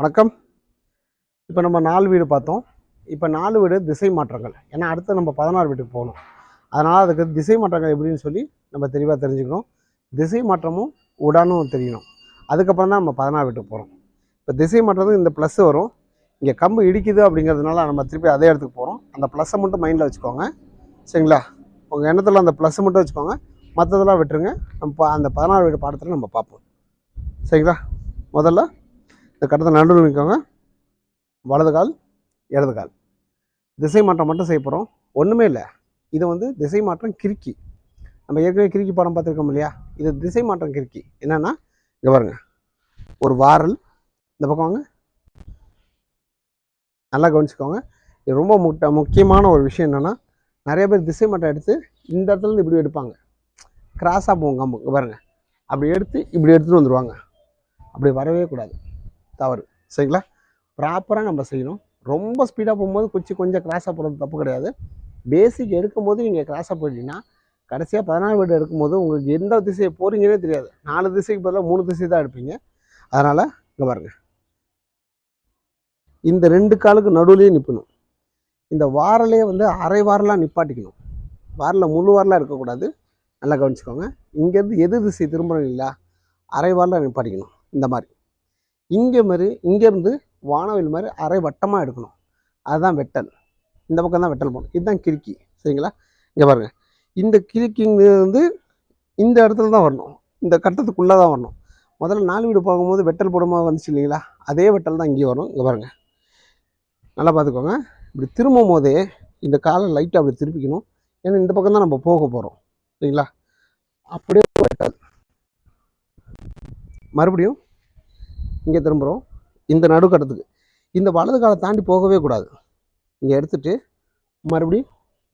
வணக்கம். இப்போ நம்ம நாலு வீடு பார்த்தோம். இப்போ நாலு வீடு திசை மாற்றங்கள். ஏன்னா அடுத்து நம்ம பதினாறு வீட்டுக்கு போகணும். அதனால் அதுக்கு திசை மாற்றங்கள் எப்படின்னு சொல்லி நம்ம தெளிவாக தெரிஞ்சுக்கணும். திசை மாற்றமும் உடானும் தெரியணும். அதுக்கப்புறம் தான் நம்ம பதினாறு வீட்டுக்கு போகிறோம் இப்போ திசை மாற்றத்துக்கு இந்த ப்ளஸ் வரும். இங்கே கம்பு இடிக்குது அப்படிங்கிறதுனால நம்ம திருப்பி அதே இடத்துக்கு போகிறோம் அந்த ப்ளஸ்ஸை மட்டும் மைண்டில் வச்சுக்கோங்க. சரிங்களா? உங்கள் எண்ணத்தில் அந்த ப்ளஸ்ஸை மட்டும் வச்சுக்கோங்க. மற்றதெல்லாம் விட்டுருங்க. நம்ம அந்த பதினாறு வீடு பாடத்தில் நம்ம பார்ப்போம். சரிங்களா? முதல்ல இந்த கட்டத்தை நடுவில் நிற்கோங்க வலது கால் இடது கால். திசை மாற்றம் மட்டும் செய்ய போகிறோம் ஒன்றுமே இல்லை. இது வந்து திசை மாற்றம் கிறுக்கி. நம்ம ஏற்கனவே கிறுக்கி படம் பார்த்துருக்கோம் இல்லையா? இது திசை மாற்றம் கிறுக்கி. என்னென்னா இங்கே பாருங்க. ஒரு வாரல். இந்த பக்கம் வாங்க. நல்லா கவனிச்சுக்கோங்க. இது ரொம்ப முக்கிய முக்கியமான ஒரு விஷயம் என்னென்னா நிறைய பேர் திசை மாற்றம் எடுத்து இந்த இடத்துலேருந்து இப்படி எடுப்பாங்க. கிராஸாக போங்க பாருங்கள் அப்படி எடுத்து இப்படி எடுத்துகிட்டு வந்துடுவாங்க அப்படி வரவே கூடாது. தவறு. சரிங்களா? ப்ராப்பராக நம்ம செய்யணும். ரொம்ப ஸ்பீடாக போகும்போது குச்சி கொஞ்சம் கிராஸாக போகிறது தப்பு கிடையாது. பேசிக் எடுக்கும்போது நீங்கள் கிராஸாக போயிட்டீங்கன்னா கடைசியாக பதினாறு வீடு எடுக்கும்போது உங்களுக்கு எந்த திசையை போகிறீங்கன்னே தெரியாது. நாலு திசைக்கு பதிலாக மூணு திசை தான் எடுப்பீங்க. அதனால் இங்கே பாருங்கள் இந்த ரெண்டு காலுக்கு நடுவுலேயே நிற்பணும் இந்த வாரலே வந்து அரை வாரலாம் நிப்பாட்டிக்கணும். வாரில் முழு வாரலாம் இருக்கக்கூடாது. நல்லா கவனிச்சுக்கோங்க. இங்கேருந்து எது திசை திரும்பணும் இல்லையா அரை வாரில் நிப்பாட்டிக்கணும். இந்த மாதிரி. இங்கே மாதிரி இங்கேருந்து வானவில் மாதிரி அரை வட்டமாக எடுக்கணும். அதுதான் வெட்டல். இந்த பக்கம் தான் வெட்டல் போகணும் இதுதான் கிறுக்கி. சரிங்களா? இங்கே பாருங்கள் இந்த கிறுக்கிங்க வந்து இந்த இடத்துல தான் வரணும். இந்த கட்டத்துக்குள்ளே தான் வரணும். முதல்ல நாலு வீடு போகும்போது வெட்டல் போடும்போது வந்துச்சு இல்லைங்களா? அதே வெட்டல் தான் இங்கேயும் வரும். இங்கே பாருங்கள் நல்லா பார்த்துக்கோங்க. இப்படி திரும்பும் போதே இந்த காலை லைட்டாக அப்படி திருப்பிக்கணும். ஏன்னா இந்த பக்கம் தான் நம்ம போக போகிறோம் சரிங்களா? அப்படியே வெட்டல். மறுபடியும் இங்கே திரும்புகிறோம் இந்த நடுக்கட்டத்துக்கு. இந்த வலது காலை தாண்டி போகவே கூடாது. இங்கே எடுத்துட்டு மறுபடியும்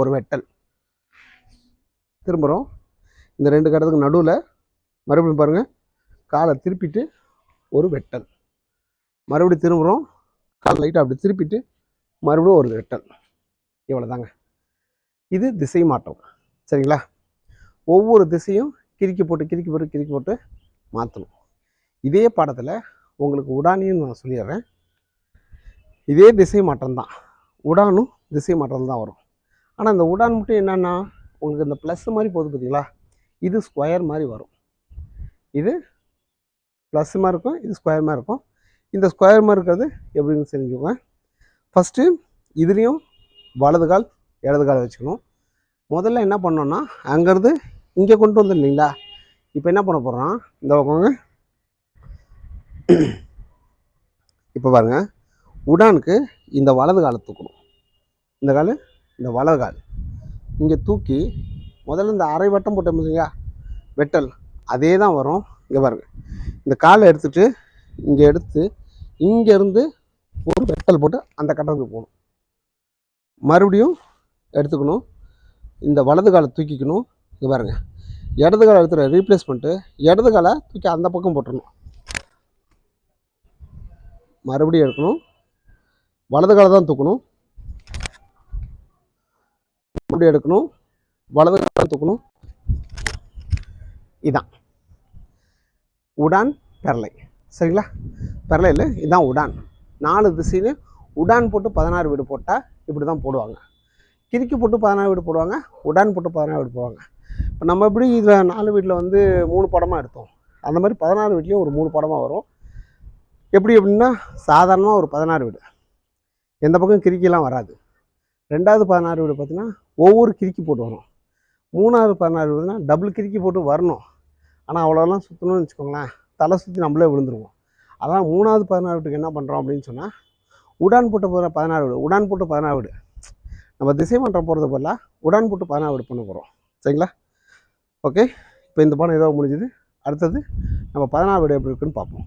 ஒரு வெட்டல். திரும்புகிறோம் இந்த ரெண்டு கட்டத்துக்கு நடுவில் மறுபடியும் பாருங்கள் காலை திருப்பிட்டு ஒரு வெட்டல். மறுபடியும் திரும்புகிறோம் காலை லைட்டாக அப்படி திருப்பிட்டு மறுபடியும் ஒரு வெட்டல். இவ்வளோதாங்க இது திசை மாற்றம். சரிங்களா? ஒவ்வொரு திசையும் கிறுக்கி போட்டு கிறுக்கி போட்டு கிறுக்கி போட்டு மாற்றணும் இதே பாடத்தில் உங்களுக்கு உடானியும் நான் சொல்லிடுறேன். இதே திசை மாற்றம் தான் உடானும் திசை மாற்றம் தான் வரும். ஆனால் இந்த உடான் மட்டும் என்னென்னா உங்களுக்கு இந்த ப்ளஸ் மாதிரி போகுது பார்த்தீங்களா இது ஸ்கொயர் மாதிரி வரும். இது ப்ளஸ் மாதிரி இருக்கும் இது ஸ்கொயர் மாதிரி இருக்கும். இந்த ஸ்கொயர் மாதிரி இருக்கிறது எப்படின்னு தெரிஞ்சுக்கோங்க. ஃபஸ்ட்டு இதுலேயும் வலது கால் இடது கால் வச்சுக்கணும். முதல்ல என்ன பண்ணோன்னா அங்கேருந்து இங்கே கொண்டு வந்துருந்தீங்களா இப்போ என்ன பண்ண போகிறோம் இந்த பக்கம் இப்போ பாருங்க. உடானுக்கு இந்த வலது காலை தூக்கணும். இந்த கால் இந்த வலது கால். இங்கே தூக்கி முதல்ல இந்த அரை வட்டம் போட்டோம் இல்லையா வெட்டல். அதே தான் வரும். இங்கே பாருங்க. இந்த காலை எடுத்துகிட்டு இங்கே எடுத்து இங்கேருந்து ஒரு வெட்டல் போட்டு அந்த கட்டத்துக்கு போகணும். மறுபடியும் எடுத்துக்கணும். இந்த வலது காலை தூக்கிக்கணும். இங்கே பாருங்க. இடது காலை எடுத்துகிற ரீப்ளேஸ் பண்ணிட்டு இடது காலை தூக்கி அந்த பக்கம் போட்டுடணும் மறுபடியும் எடுக்கணும். வலது காலை தான் தூக்கணும். மறுபடியும் எடுக்கணும். வலது காலை தூக்கணும். இதான். உடான் பெரலை. சரிங்களா? பெரலையில் இதான் உடான். நாலு திசையிலையும் உடான் போட்டு பதினாறு வீடு போட்டால் இப்படி தான் போடுவாங்க. கிறுக்கி போட்டு பதினாறு வீடு போடுவாங்க உடான் போட்டு பதினாறு வீடு போடுவாங்க. இப்போ நம்ம எப்படி இதில் நாலு வீட்டில் வந்து மூணு படமாக எடுத்தோம்? அந்த மாதிரி பதினாறு வீட்லேயும் ஒரு மூணு படமாக வரும். எப்படி அப்படின்னா சாதாரணமாக ஒரு பதினாறு வீடு. எந்த பக்கம் கிறுக்கிலாம் வராது. ரெண்டாவது பதினாறு வீடு பார்த்தீங்கன்னா ஒவ்வொரு கிறுக்கி போட்டு வரும். மூணாவது பதினாறு வீடுனா டபுள் கிறுக்கி போட்டு வரணும். ஆனால் அவ்வளோலாம் சுற்றணும்னு வச்சுக்கோங்களேன் தலை சுற்றி நம்மளே விழுந்துருவோம். அதான் மூணாவது பதினாறு வீட்டுக்கு என்ன பண்ணுறோம் அப்படின்னு சொன்னால் உடான் போட்டு போகிற பதினாறு வீடு உடான் போட்டு பதினாறு வீடு. நம்ம திசை மாற்றம் போகிறது பதிலாக உடான் போட்டு பதினாறு வீடு பண்ண போகிறோம் சரிங்களா? ஓகே இப்போ இந்த படம் ஏதோ முடிஞ்சுது. அடுத்தது நம்ம பதினாறு வீடு எப்படி இருக்குன்னு பார்ப்போம்.